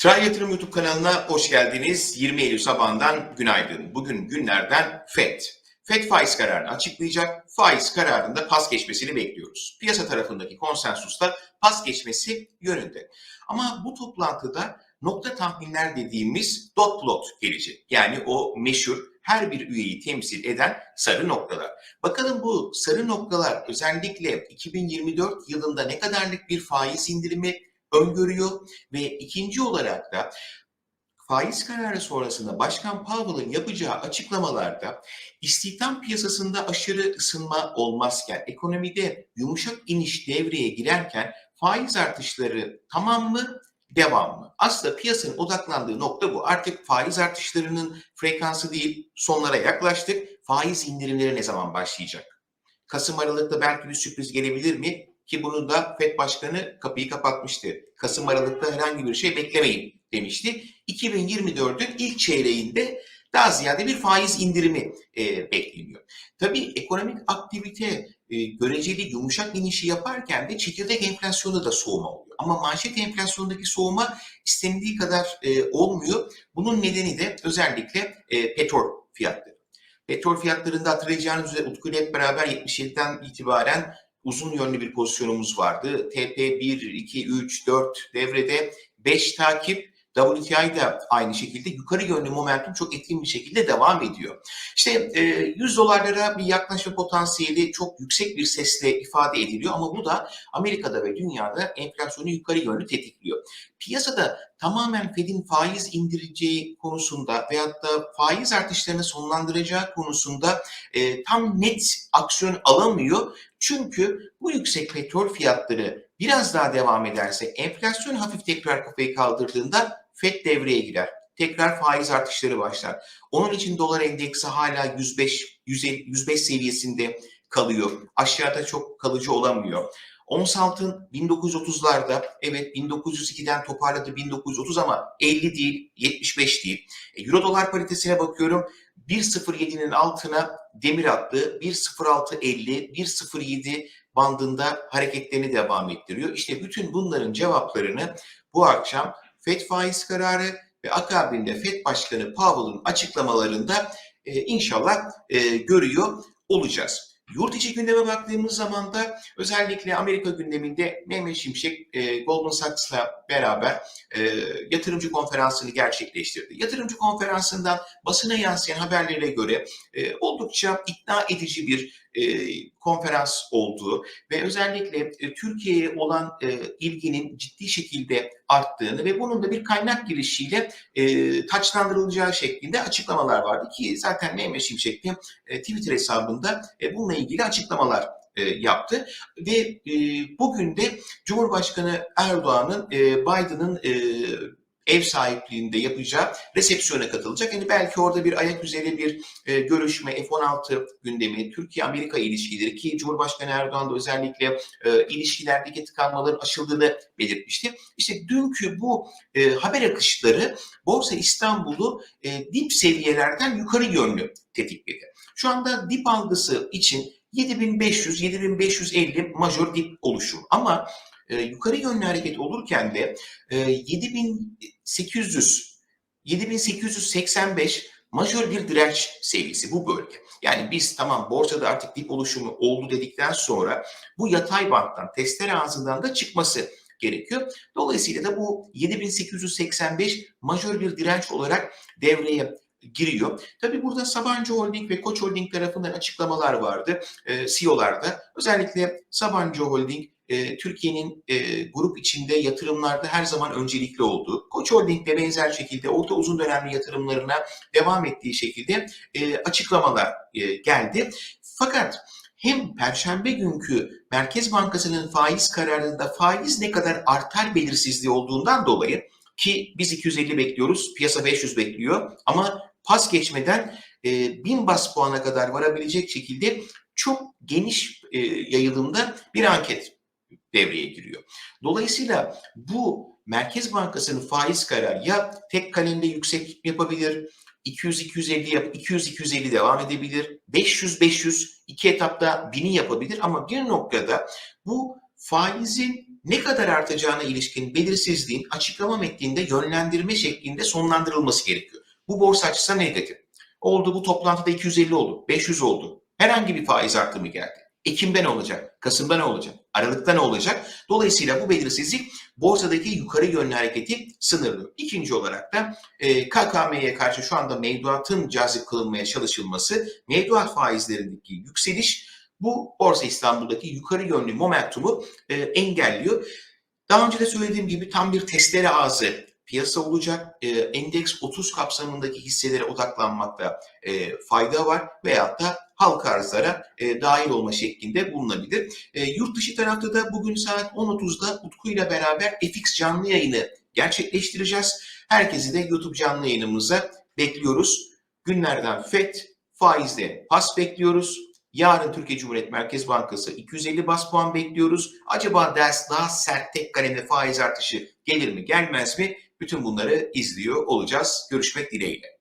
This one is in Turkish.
Tray Yatırım YouTube kanalına hoş geldiniz. 20 Eylül sabahından günaydın. Bugün günlerden FED. FED faiz kararını açıklayacak. Faiz kararında pas geçmesini bekliyoruz. Piyasa tarafındaki konsensusla pas geçmesi yönünde. Ama bu toplantıda nokta tahminler dediğimiz dot plot gelecek. Yani o meşhur her bir üyeyi temsil eden sarı noktalar. Bakalım bu sarı noktalar özellikle 2024 yılında ne kadarlık bir faiz indirimi öngörüyor ve ikinci olarak da faiz kararı sonrasında Başkan Powell'ın yapacağı açıklamalarda istihdam piyasasında aşırı ısınma olmazken, ekonomide yumuşak iniş devreye girerken faiz artışları tamam mı, devam mı? Aslında piyasanın odaklandığı nokta bu. Artık faiz artışlarının frekansı değil, sonlara yaklaştık. Faiz indirimleri ne zaman başlayacak? Kasım Aralık'ta belki bir sürpriz gelebilir mi? Ki bunu da FED Başkanı kapıyı kapatmıştı. Kasım Aralık'ta herhangi bir şey beklemeyin demişti. 2024'ün ilk çeyreğinde daha ziyade bir faiz indirimi e, bekleniyor. Tabii ekonomik aktivite e, göreceli yumuşak inişi yaparken de çekirdek enflasyonda da soğuma oluyor. Ama manşet enflasyondaki soğuma istendiği kadar e, olmuyor. Bunun nedeni de özellikle e, petrol fiyatları. Petrol fiyatlarında hatırlayacağınız üzere Utku ile hep beraber 77'den itibaren uzun yönlü bir pozisyonumuz vardı. TP 1, 2, 3, 4 devrede 5 takip WTI de aynı şekilde yukarı yönlü momentum çok etkin bir şekilde devam ediyor. İşte e, 100 dolarlara bir yaklaşma potansiyeli çok yüksek bir sesle ifade ediliyor ama bu da Amerika'da ve dünyada enflasyonu yukarı yönlü tetikliyor. Piyasada tamamen Fed'in faiz indireceği konusunda veyahut da faiz artışlarını sonlandıracağı konusunda e, tam net aksiyon alamıyor. Çünkü bu yüksek petrol fiyatları biraz daha devam ederse enflasyon hafif tekrar kafayı kaldırdığında FED devreye girer. Tekrar faiz artışları başlar. Onun için dolar endeksi hala 105 150, 105 seviyesinde kalıyor. Aşağıda çok kalıcı olamıyor. Ons altın 1930'larda evet 1902'den toparladı 1930 ama 50 değil 75 değil. E, Euro dolar paritesine bakıyorum 1.07'nin altına demir attı 1.0650 1.07 bandında hareketlerini devam ettiriyor. İşte bütün bunların cevaplarını bu akşam FED faiz kararı ve akabinde FED Başkanı Powell'ın açıklamalarında e, inşallah e, görüyor olacağız. Yurt içi gündeme baktığımız zaman da özellikle Amerika gündeminde Mehmet Şimşek e, Goldman Sachs'la beraber e, yatırımcı konferansını gerçekleştirdi. Yatırımcı konferansından basına yansıyan haberlere göre e, oldukça ikna edici bir e, konferans olduğu ve özellikle e, Türkiye'ye olan e, ilginin ciddi şekilde arttığını ve bunun da bir kaynak girişiyle e, taçlandırılacağı şeklinde açıklamalar vardı ki zaten Mehmet Şimşek de e, Twitter hesabında e, bununla ilgili açıklamalar e, yaptı. Ve e, bugün de Cumhurbaşkanı Erdoğan'ın e, Biden'ın e, ev sahipliğinde yapacağı resepsiyona katılacak. Yani belki orada bir ayak üzeri bir e, görüşme, F-16 gündemi, Türkiye-Amerika ilişkileri ki Cumhurbaşkanı Erdoğan da özellikle e, ilişkilerdeki tıkanmaların aşıldığını belirtmişti. İşte dünkü bu e, haber akışları Borsa İstanbul'u e, dip seviyelerden yukarı yönlü tetikledi. Şu anda dip algısı için 7500-7550 majör dip oluşum ama e, yukarı yönlü hareket olurken de e, 7800 7885 majör bir direnç seviyesi bu bölge. Yani biz tamam borsada artık dip oluşumu oldu dedikten sonra bu yatay banttan, testere ağzından da çıkması gerekiyor. Dolayısıyla da bu 7885 majör bir direnç olarak devreye giriyor. Tabii burada Sabancı Holding ve Koç Holding tarafından açıklamalar vardı. E, CEO'larda özellikle Sabancı Holding e, Türkiye'nin e, grup içinde yatırımlarda her zaman öncelikli olduğu, Koç Holding de benzer şekilde orta uzun dönemli yatırımlarına devam ettiği şekilde e, açıklamalar geldi. Fakat hem Perşembe günkü Merkez Bankası'nın faiz kararında faiz ne kadar artar belirsizliği olduğundan dolayı ki biz 250 bekliyoruz, piyasa 500 bekliyor ama pas geçmeden e, 1000 bas puana kadar varabilecek şekilde çok geniş yayılımda bir anket devreye giriyor. Dolayısıyla bu Merkez Bankası'nın faiz kararı ya tek kalemde yüksek yapabilir, 200-250 yap, 200-250 devam edebilir, 500-500 iki etapta 1000'i yapabilir ama bir noktada bu faizin ne kadar artacağına ilişkin belirsizliğin açıklama metninde yönlendirme şeklinde sonlandırılması gerekiyor. Bu borsa açısından negatif. Oldu bu toplantıda 250 oldu, 500 oldu. Herhangi bir faiz artımı geldi. Ekim'de ne olacak? Kasım'da ne olacak? Aralık'ta ne olacak? Dolayısıyla bu belirsizlik borsadaki yukarı yönlü hareketi sınırlıyor. İkinci olarak da e, KKM'ye karşı şu anda mevduatın cazip kılınmaya çalışılması, mevduat faizlerindeki yükseliş bu Borsa İstanbul'daki yukarı yönlü momentumu e, engelliyor. Daha önce de söylediğim gibi tam bir testere ağzı piyasa olacak. E, Endeks 30 kapsamındaki hisselere odaklanmakta e, fayda var veyahut da halka arzlara e, dahil olma şeklinde bulunabilir. E, yurt dışı tarafta da bugün saat 10.30'da Utku ile beraber FX canlı yayını gerçekleştireceğiz. Herkesi de YouTube canlı yayınımıza bekliyoruz. Günlerden FED, faizde pas bekliyoruz. Yarın Türkiye Cumhuriyet Merkez Bankası 250 bas puan bekliyoruz. Acaba ders daha sert tek kalemde faiz artışı gelir mi gelmez mi? Bütün bunları izliyor olacağız. Görüşmek dileğiyle.